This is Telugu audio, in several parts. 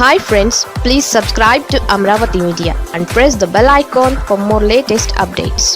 Hi friends please subscribe to Amaravati media and press the bell icon for more latest updates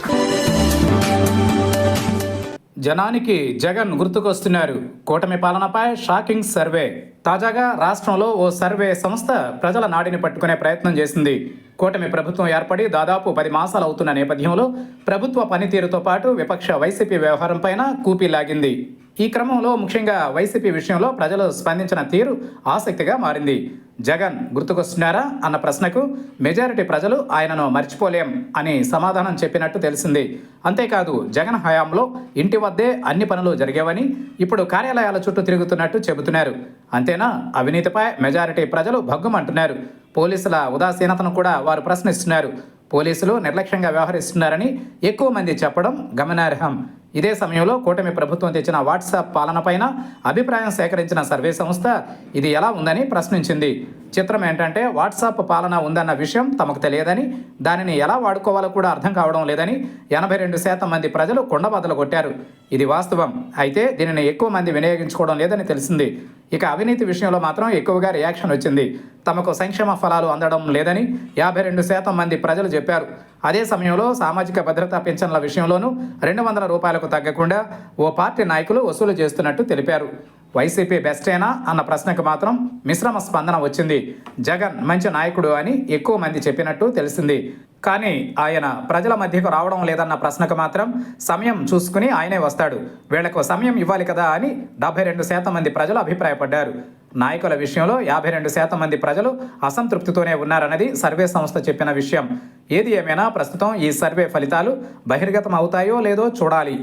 జనానికి జగన్ గుర్తుకొస్తున్నారు. కూటమి పాలనపై షాకింగ్ సర్వే. తాజాగా రాష్ట్రంలో ఓ సర్వే సంస్థ ప్రజల నాడిని పట్టుకునే ప్రయత్నం చేసింది. కూటమి ప్రభుత్వం ఏర్పడి దాదాపు పది మాసాలు అవుతున్న నేపథ్యంలో ప్రభుత్వ పనితీరుతో పాటు విపక్ష వైసీపీ వ్యవహారంపైన కూపీ లాగింది. ఈ క్రమంలో ముఖ్యంగా వైసీపీ విషయంలో ప్రజలు స్పందించిన తీరు ఆసక్తిగా మారింది. జగన్ గుర్తుకొస్తున్నారా అన్న ప్రశ్నకు మెజారిటీ ప్రజలు ఆయనను మర్చిపోలేం అని సమాధానం చెప్పినట్టు తెలిసింది. అంతేకాదు జగన్ హయాంలో ఇంటి వద్దే అన్ని పనులు జరిగేవని ఇప్పుడు కార్యాలయాల చుట్టూ తిరుగుతున్నట్టు చెబుతున్నారు. అంతేనా? అవినీతిపై మెజారిటీ ప్రజలు భగ్గుమంటున్నారు. పోలీసుల ఉదాసీనతను కూడా వారు ప్రశ్నిస్తున్నారు. పోలీసులు నిర్లక్ష్యంగా వ్యవహరిస్తున్నారని ఎక్కువ మంది చెప్పడం గమనార్హం. ఇదే సమయంలో కూటమి ప్రభుత్వం తెచ్చిన వాట్సాప్ పాలనపైన అభిప్రాయం సేకరించిన సర్వే సంస్థ ఇది ఎలా ఉందని ప్రశ్నించింది. చిత్రం ఏంటంటే వాట్సాప్ పాలన ఉందన్న విషయం తమకు తెలియదని దానిని ఎలా వాడుకోవాలో కూడా అర్థం కావడం లేదని ఎనభై రెండు శాతం మంది ప్రజలు కొండబద్దలు కొట్టారు. ఇది వాస్తవం. అయితే దీనిని ఎక్కువ మంది వినియోగించుకోవడం లేదని తెలిసింది. ఇక అవినీతి విషయంలో మాత్రం ఎక్కువగా రియాక్షన్ వచ్చింది. తమకు సంక్షేమ ఫలాలు అందడం లేదని యాభై రెండు శాతం మంది ప్రజలు చెప్పారు. అదే సమయంలో సామాజిక భద్రతా పెన్షన్ల విషయంలోనూ రెండు వందల రూపాయలకు తగ్గకుండా ఓ పార్టీ నాయకులు వసూలు చేస్తున్నట్టు తెలిపారు. వైసీపీ బెస్టేనా అన్న ప్రశ్నకు మాత్రం మిశ్రమ స్పందన వచ్చింది. జగన్ మంచి నాయకుడు అని ఎక్కువ మంది చెప్పినట్టు తెలిసింది. కానీ ఆయన ప్రజల మధ్యకు రావడం లేదన్న ప్రశ్నకు మాత్రం సమయం చూసుకుని ఆయనే వస్తాడు. వీళ్ళకు సమయం ఇవ్వాలి కదా అని డెబ్బై రెండు శాతం మంది ప్రజలు అభిప్రాయపడ్డారు. నాయకుల విషయంలో యాభై రెండు శాతం మంది ప్రజలు అసంతృప్తితోనే ఉన్నారన్నది సర్వే సంస్థ చెప్పిన విషయం. ఏది ఏమైనా ప్రస్తుతం ఈ సర్వే ఫలితాలు బహిర్గతం అవుతాయో లేదో చూడాలి.